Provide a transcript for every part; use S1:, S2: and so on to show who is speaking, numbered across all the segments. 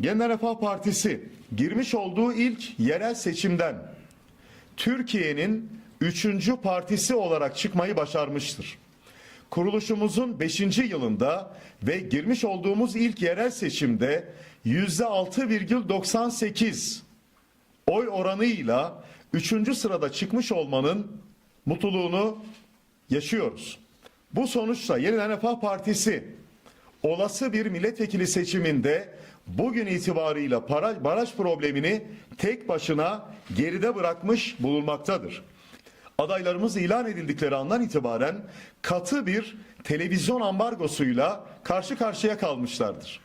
S1: Yeniden Refah Partisi girmiş olduğu ilk yerel seçimden Türkiye'nin üçüncü partisi olarak çıkmayı başarmıştır. Kuruluşumuzun 5. yılında ve girmiş olduğumuz ilk yerel seçimde %6,98 oy oranıyla üçüncü sırada çıkmış olmanın mutluluğunu yaşıyoruz. Bu sonuçla Yeniden Refah Partisi olası bir milletvekili seçiminde bugün itibarıyla para, baraj problemini tek başına geride bırakmış bulunmaktadır. Adaylarımız ilan edildikleri andan itibaren katı bir televizyon ambargosuyla karşı karşıya kalmışlardır.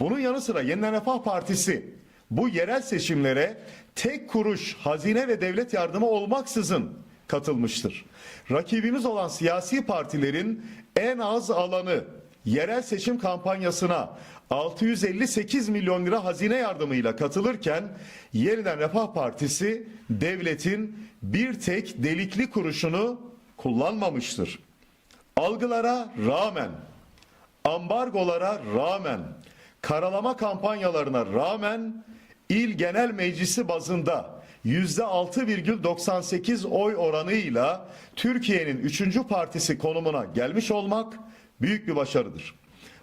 S1: Bunun yanı sıra Yeniden Refah Partisi bu yerel seçimlere tek kuruş hazine ve devlet yardımı olmaksızın katılmıştır. Rakibimiz olan siyasi partilerin en az alanı yerel seçim kampanyasına 658 milyon lira hazine yardımıyla katılırken Yeniden Refah Partisi devletin bir tek delikli kuruşunu kullanmamıştır. Algılara rağmen, ambargolara rağmen, karalama kampanyalarına rağmen il genel meclisi bazında %6,98 oy oranıyla Türkiye'nin üçüncü partisi konumuna gelmiş olmak büyük bir başarıdır.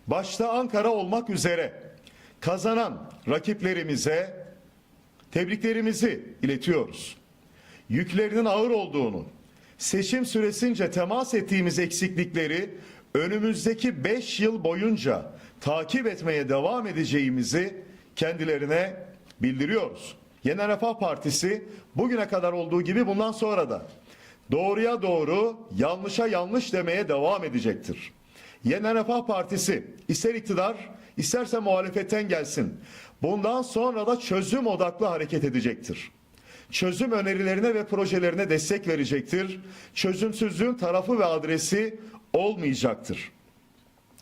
S1: Başta Ankara olmak üzere kazanan rakiplerimize tebriklerimizi iletiyoruz. Yüklerinin ağır olduğunu, seçim süresince temas ettiğimiz eksiklikleri önümüzdeki 5 yıl boyunca takip etmeye devam edeceğimizi kendilerine bildiriyoruz. Yeniden Refah Partisi bugüne kadar olduğu gibi bundan sonra da doğruya doğru, yanlışa yanlış demeye devam edecektir. Yeniden Refah Partisi ister iktidar isterse muhalefetten gelsin. Bundan sonra da çözüm odaklı hareket edecektir. Çözüm önerilerine ve projelerine destek verecektir. Çözümsüzlüğün tarafı ve adresi olmayacaktır.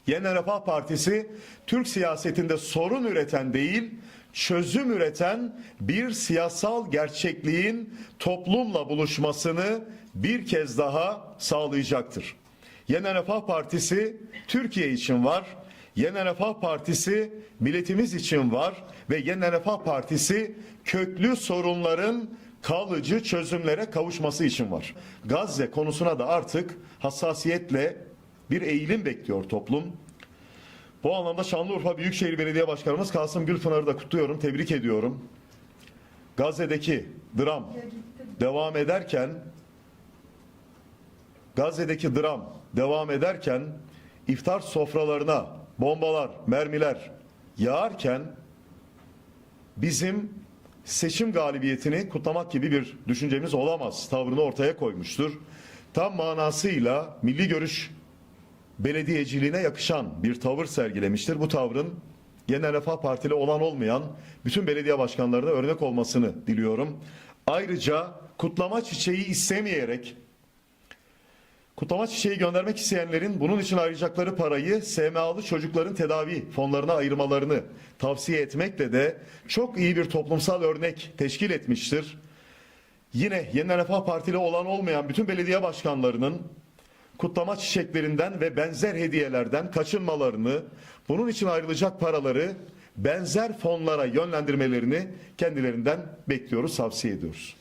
S1: Yeniden Refah Partisi Türk siyasetinde sorun üreten değil, çözüm üreten bir siyasal gerçekliğin toplumla buluşmasını bir kez daha sağlayacaktır. Yeniden Refah Partisi Türkiye için var. Yeniden Refah Partisi milletimiz için var ve Yeniden Refah Partisi köklü sorunların kalıcı çözümlere kavuşması için var. Gazze konusuna da artık hassasiyetle bir eğilim bekliyor toplum. Bu anlamda Şanlıurfa Büyükşehir Belediye Başkanımız Kasım Gülpınar'ı da kutluyorum, tebrik ediyorum. Gazze'deki dram devam ederken Gazze'deki dram devam ederken iftar sofralarına bombalar, mermiler yağarken bizim seçim galibiyetini kutlamak gibi bir düşüncemiz olamaz. Tavrını ortaya koymuştur. Tam manasıyla milli görüş belediyeciliğine yakışan bir tavır sergilemiştir. Bu tavrın Yeniden Refah Partili olan olmayan bütün belediye başkanlarına örnek olmasını diliyorum. Ayrıca kutlama çiçeği istemeyerek Kutlama çiçeği göndermek isteyenlerin bunun için ayıracakları parayı SMA'lı çocukların tedavi fonlarına ayırmalarını tavsiye etmekle de çok iyi bir toplumsal örnek teşkil etmiştir. Yine Yeniden Refah Partili olan olmayan bütün belediye başkanlarının kutlama çiçeklerinden ve benzer hediyelerden kaçınmalarını, bunun için ayrılacak paraları benzer fonlara yönlendirmelerini kendilerinden bekliyoruz, tavsiye ediyoruz.